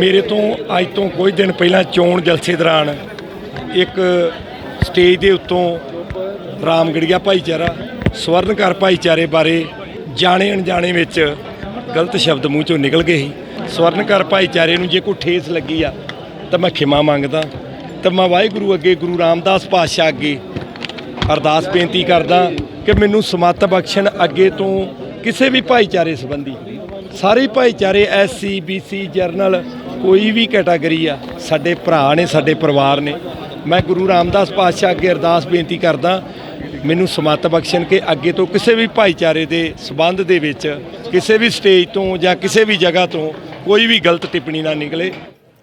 ਮੇਰੇ ਤੋਂ ਅੱਜ ਤੋਂ ਕੁਝ ਦਿਨ ਪਹਿਲਾਂ ਚੋਣ ਜਲਸੇ ਦੌਰਾਨ ਇੱਕ ਸਟੇਜ ਦੇ ਉੱਤੋਂ ਰਾਮਗੜੀਆ ਭਾਈਚਾਰਾ, ਸਵਰਨਕਾਰ ਭਾਈਚਾਰੇ ਬਾਰੇ ਜਾਣੇ ਅਣਜਾਣੇ ਵਿੱਚ ਗਲਤ ਸ਼ਬਦ ਮੂੰਹ ਚੋਂ ਨਿਕਲ ਗਏ ਸੀ। ਸਵਰਨਕਾਰ ਭਾਈਚਾਰੇ ਨੂੰ ਜੇ ਕੋਈ ਠੇਸ ਲੱਗੀ ਆ, ਤਾਂ ਮੈਂ ਖਿਮਾ ਮੰਗਦਾ। ਤਾਂ ਮੈਂ ਵਾਹਿਗੁਰੂ ਅੱਗੇ, ਗੁਰੂ ਰਾਮਦਾਸ ਪਾਤਸ਼ਾਹ ਅੱਗੇ ਅਰਦਾਸ ਬੇਨਤੀ ਕਰਦਾ ਕਿ ਮੈਨੂੰ ਸਮੱਤ ਬਖਸ਼ਣ ਅੱਗੇ ਤੋਂ ਕਿਸੇ ਵੀ ਭਾਈਚਾਰੇ ਸੰਬੰਧੀ। ਸਾਰੇ ਹੀ ਭਾਈਚਾਰੇ ਐਸਸੀ ਬੀਸੀ ਜਰਨਲ ਕੋਈ ਵੀ ਕੈਟਾਗਰੀ ਆ, ਸਾਡੇ ਭਰਾ ਨੇ, ਸਾਡੇ ਪਰਿਵਾਰ ਨੇ। ਮੈਂ ਗੁਰੂ ਰਾਮਦਾਸ ਪਾਤਸ਼ਾਹ ਅੱਗੇ ਅਰਦਾਸ ਬੇਨਤੀ ਕਰਦਾ, ਮੈਨੂੰ ਸਮੱਤ ਬਖਸ਼ਣ ਕਿ ਅੱਗੇ ਤੋਂ ਕਿਸੇ ਵੀ ਭਾਈਚਾਰੇ ਦੇ ਸਬੰਧ ਦੇ ਵਿੱਚ, ਕਿਸੇ ਵੀ ਸਟੇਜ ਤੋਂ ਜਾਂ ਕਿਸੇ ਵੀ ਜਗ੍ਹਾ ਤੋਂ ਕੋਈ ਵੀ ਗਲਤ ਟਿੱਪਣੀ ਨਾ ਨਿਕਲੇ।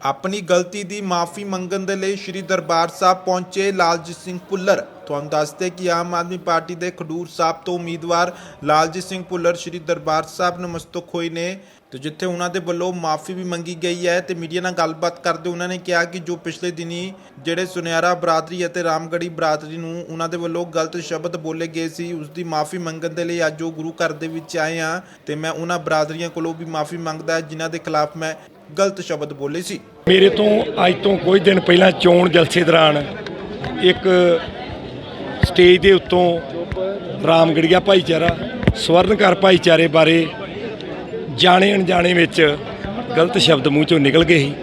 ਆਪਣੀ ਗਲਤੀ ਦੀ ਮਾਫੀ ਮੰਗਣ ਦੇ ਲਈ ਸ੍ਰੀ ਦਰਬਾਰ ਸਾਹਿਬ ਪਹੁੰਚੇ ਲਾਲਜੀਤ ਸਿੰਘ ਭੁੱਲਰ। ਤੁਹਾਨੂੰ ਦੱਸਦੇ ਕਿ ਆਮ ਆਦਮੀ ਪਾਰਟੀ ਦੇ ਖਡੂਰ ਸਾਹਿਬ ਤੋਂ ਉਮੀਦਵਾਰ ਲਾਲਜੀਤ ਸਿੰਘ ਭੁੱਲਰ ਸ੍ਰੀ ਦਰਬਾਰ ਸਾਹਿਬ ਨਮਸਤਕ ਹੋਏ ਨੇ। ਤੇ ਜਿੱਥੇ ਉਹਨਾਂ ਦੇ ਵੱਲੋਂ ਮਾਫੀ ਵੀ ਮੰਗੀ ਗਈ ਹੈ ਤੇ ਮੀਡੀਆ ਨਾਲ ਗੱਲਬਾਤ ਕਰਦੇ ਉਹਨਾਂ ਨੇ ਕਿਹਾ ਕਿ ਜੋ ਪਿਛਲੇ ਦਿਨੀ ਜਿਹੜੇ ਸੁਨਿਆਰਾ ਬਰਾਦਰੀ ਅਤੇ ਰਾਮਗੜੀ ਬਰਾਦਰੀ ਨੂੰ ਉਹਨਾਂ ਦੇ ਵੱਲੋਂ ਗਲਤ ਸ਼ਬਦ ਬੋਲੇ ਗਏ ਸੀ, ਉਸ ਦੀ ਮਾਫੀ ਮੰਗਣ ਦੇ ਲਈ ਅੱਜ ਉਹ ਗੁਰੂ ਘਰ ਦੇ ਵਿੱਚ ਆਏ ਆ ਤੇ ਮੈਂ ਉਹਨਾਂ ਬਰਾਦਰੀਆਂ ਕੋਲੋਂ ਵੀ ਮਾਫੀ ਮੰਗਦਾ ਜਿਨ੍ਹਾਂ ਦੇ ਖਿਲਾਫ ਮੈਂ ਗਲਤ ਸ਼ਬਦ ਬੋਲੇ ਸੀ। ਮੇਰੇ ਤੋਂ ਅੱਜ ਤੋਂ ਕੁਝ ਦਿਨ ਪਹਿਲਾਂ ਚੋਣ ਜਲਸੇ ਦੌਰਾਨ ਇੱਕ ਸਟੇਜ ਦੇ ਉੱਤੋਂ ਰਾਮਗੜੀਆ ਭਾਈਚਾਰਾ ਸਵਰਨਕਾਰ ਭਾਈਚਾਰੇ ਬਾਰੇ ਜਾਣੇ ਅਣਜਾਣੇ ਵਿੱਚ ਗਲਤ ਸ਼ਬਦ ਮੂੰਹ ਚੋਂ ਨਿਕਲ ਗਏ ਸੀ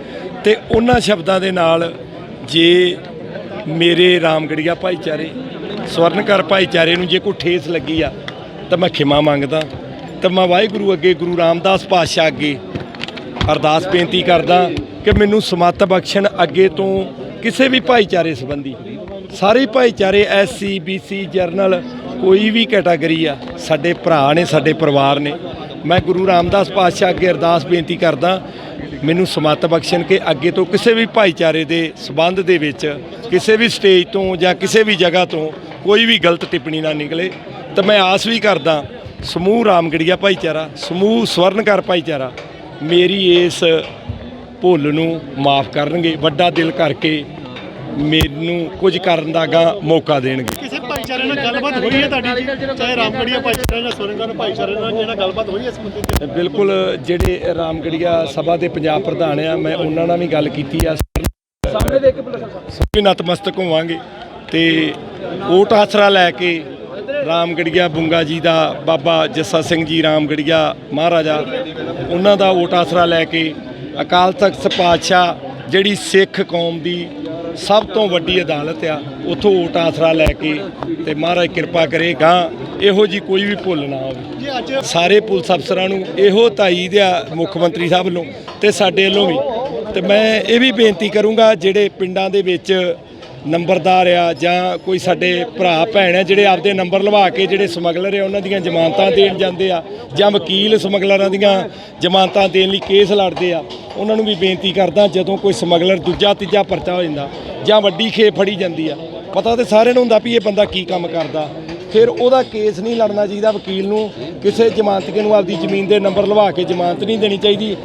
ਤੇ ਉਹਨਾਂ ਸ਼ਬਦਾਂ ਦੇ ਨਾਲ ਜੇ ਮੇਰੇ ਰਾਮਗੜੀਆ ਭਾਈਚਾਰੇ ਸਵਰਨਕਾਰ ਭਾਈਚਾਰੇ ਨੂੰ ਜੇ ਕੋਈ ਠੇਸ ਲੱਗੀ ਆ, ਤਾਂ ਮੈਂ ਖਿਮਾ ਮੰਗਦਾ ਤਾਂ ਮੈਂ ਵਾਹਿਗੁਰੂ ਅੱਗੇ, ਗੁਰੂ ਰਾਮਦਾਸ ਪਾਤਸ਼ਾਹ ਅੱਗੇ ਅਰਦਾਸ ਬੇਨਤੀ ਕਰਦਾ ਕਿ ਮੈਨੂੰ ਸਮੱਤ ਬਖਸ਼ਣ ਅੱਗੇ ਤੋਂ ਕਿਸੇ ਵੀ ਭਾਈਚਾਰੇ ਸੰਬੰਧੀ ਸਾਰੇ ਹੀ ਭਾਈਚਾਰੇ ਐਸਸੀ ਬੀਸੀ ਜਰਨਲ ਕੋਈ ਵੀ ਕੈਟਾਗਰੀ ਆ, ਸਾਡੇ ਭਰਾ ਨੇ, ਸਾਡੇ ਪਰਿਵਾਰ ਨੇ। ਮੈਂ ਗੁਰੂ ਰਾਮਦਾਸ ਪਾਤਸ਼ਾਹ ਅੱਗੇ ਅਰਦਾਸ ਬੇਨਤੀ ਕਰਦਾ, ਮੈਨੂੰ ਸਮੱਤ ਬਖਸ਼ਣ ਕਿ ਅੱਗੇ ਤੋਂ ਕਿਸੇ ਵੀ ਭਾਈਚਾਰੇ ਦੇ ਸਬੰਧ ਦੇ ਵਿੱਚ, ਕਿਸੇ ਵੀ ਸਟੇਜ ਤੋਂ ਜਾਂ ਕਿਸੇ ਵੀ ਜਗ੍ਹਾ ਤੋਂ ਕੋਈ ਵੀ ਗਲਤ ਟਿੱਪਣੀ ਨਾ ਨਿਕਲੇ। ਤਾਂ ਮੈਂ ਆਸ ਵੀ ਕਰਦਾ, ਸਮੂਹ ਰਾਮਗੜੀਆ ਭਾਈਚਾਰਾ, ਸਮੂਹ ਸਵਰਨਕਾਰ ਭਾਈਚਾਰਾ, ਮੇਰੀ ਇਸ ਭੁੱਲ ਨੂੰ ਮਾਫ ਕਰਨਗੇ, ਵੱਡਾ ਦਿਲ ਕਰਕੇ ਮੈਨੂੰ ਕੁਝ ਕਰਨ ਦਾ ਗਾ ਮੌਕਾ ਦੇਣਗੇ। ਕਿਸੇ ਭਾਈਚਾਰੇ ਨਾਲ ਗੱਲਬਾਤ ਹੋਈ ਹੈ ਤੁਹਾਡੀ ਜੀ? ਚਾਹੇ ਰਾਮਗੜੀਆ ਭਾਈਚਾਰੇ ਨਾਲ ਸੁਰੰਗਾਂ ਭਾਈਚਾਰੇ ਨਾਲ ਜਿਹੜਾ ਗੱਲਬਾਤ ਹੋਈ ਹੈ ਇਸ ਮੁੱਦੇ ਤੇ? ਬਿਲਕੁਲ ਜਿਹੜੇ ਰਾਮਗੜੀਆ ਸਭਾ ਦੇ ਪੰਜਾਬ ਪ੍ਰਧਾਨ ਆ ਮੈਂ ਉਹਨਾਂ ਨਾਲ ਵੀ ਗੱਲ ਕੀਤੀ ਆ। ਸਾਹਮਣੇ ਦੇ ਇੱਕ ਸਭੀ ਨਤਮਸਤਕ ਹੋਵਾਂਗੇ। ਤੇ ਓਟ ਆਸਰਾ ਲੈ ਕੇ ਰਾਮਗੜੀਆ ਬੁੰਗਾ ਜੀ ਦਾ ਬਾਬਾ ਜੱਸਾ ਸਿੰਘ ਜੀ ਰਾਮਗੜੀਆ ਮਹਾਰਾਜਾ ਉਹਨਾਂ ਦਾ ਓਟ ਆਸਰਾ ਲੈ ਕੇ ਅਕਾਲ ਤਖਤ ਪਾਤਸ਼ਾਹ ਜਿਹੜੀ ਸਿੱਖ ਕੌਮ ਦੀ ਸਭ ਤੋਂ ਵੱਡੀ ਅਦਾਲਤ ਆ ਉਥੋਂ ਓਟ ਆਸਰਾ ਲੈ ਕੇ ਤੇ ਮਹਾਰਾਜ ਕਿਰਪਾ ਕਰੇਗਾ ਇਹੋ ਜੀ ਕੋਈ ਵੀ ਭੁੱਲ ਨਾ ਹੋਵੇ। ਸਾਰੇ ਪੁਲਿਸ ਅਫਸਰਾਂ ਨੂੰ ਇਹੋ ਤਾਈਦ ਆ ਮੁੱਖ ਮੰਤਰੀ ਸਾਹਿਬ ਵੱਲੋਂ ਤੇ ਸਾਡੇ ਵੱਲੋਂ ਵੀ। ਤੇ ਮੈਂ ਇਹ ਵੀ ਬੇਨਤੀ ਕਰੂੰਗਾ ਜਿਹੜੇ ਪਿੰਡਾਂ ਦੇ ਵਿੱਚ ਨੰਬਰਦਾਰ ਆ ਜਾਂ ਕੋਈ ਸਾਡੇ ਭਰਾ, ਭੈਣ ਆ ਜਿਹੜੇ ਆਪਦੇ ਨੰਬਰ ਲਵਾ ਕੇ ਜਿਹੜੇ ਸਮਗਲਰ ਆ, ਉਹਨਾਂ ਦੀਆਂ ਜ਼ਮਾਨਤਾਂ ਦੇਣ ਜਾਂਦੇ ਆ ਜਾਂ ਵਕੀਲ ਸਮਗਲਰਾਂ ਦੀਆਂ ਜ਼ਮਾਨਤਾਂ ਦੇਣ ਲਈ ਕੇਸ ਲੜਦੇ ਆ, ਉਹਨਾਂ ਨੂੰ ਵੀ ਬੇਨਤੀ ਕਰਦਾ ਜਦੋਂ ਕੋਈ ਸਮਗਲਰ ਦੂਜਾ ਤੀਜਾ ਪਰਚਾ ਹੋ ਜਾਂਦਾ ਜਾਂ ਵੱਡੀ ਖੇ ਫੜੀ ਜਾਂਦੀ ਆ, ਪਤਾ ਤੇ ਸਾਰਿਆਂ ਨੂੰ ਹੁੰਦਾ ਵੀ ਇਹ ਬੰਦਾ ਕੀ ਕੰਮ ਕਰਦਾ, ਫਿਰ ਉਹਦਾ ਕੇਸ ਨਹੀਂ ਲੜਨਾ ਚਾਹੀਦਾ ਵਕੀਲ ਨੂੰ, ਕਿਸੇ ਜ਼ਮਾਨਤਕੇ ਨੂੰ ਆਪਦੀ ਜ਼ਮੀਨ ਦੇ ਨੰਬਰ ਲਵਾ ਕੇ ਜ਼ਮਾਨਤ ਨਹੀਂ ਦੇਣੀ ਚਾਹੀਦੀ